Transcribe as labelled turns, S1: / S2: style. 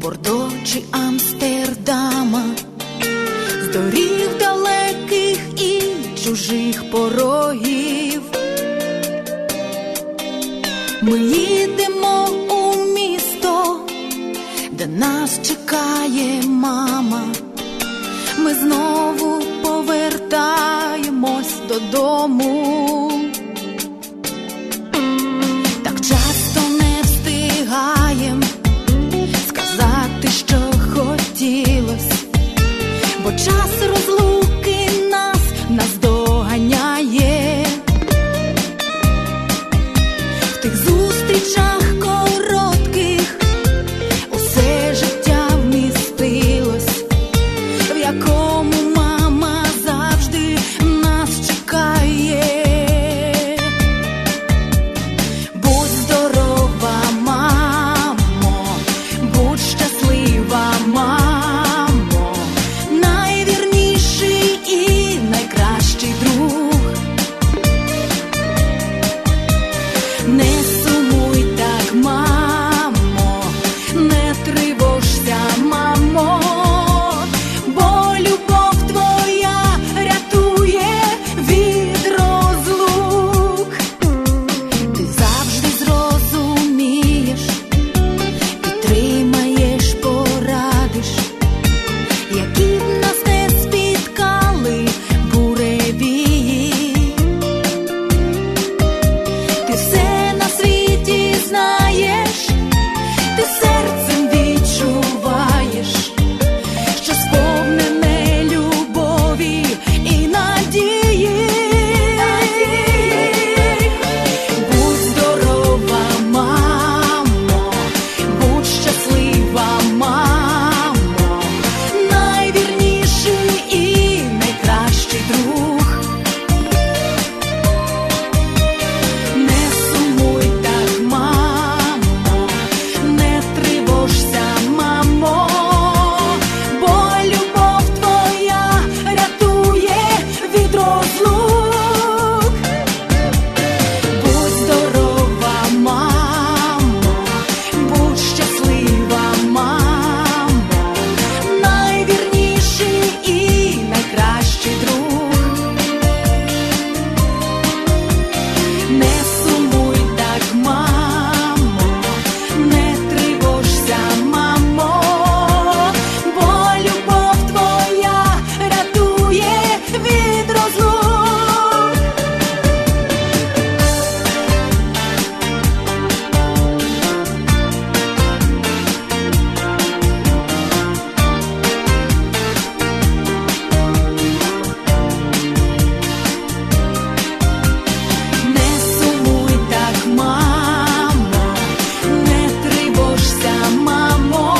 S1: Бордо чи Амстердама, з доріг далеких і чужих порогів. Ми їдемо у місто, де нас чекає мама. Ми знову повертаємось додому.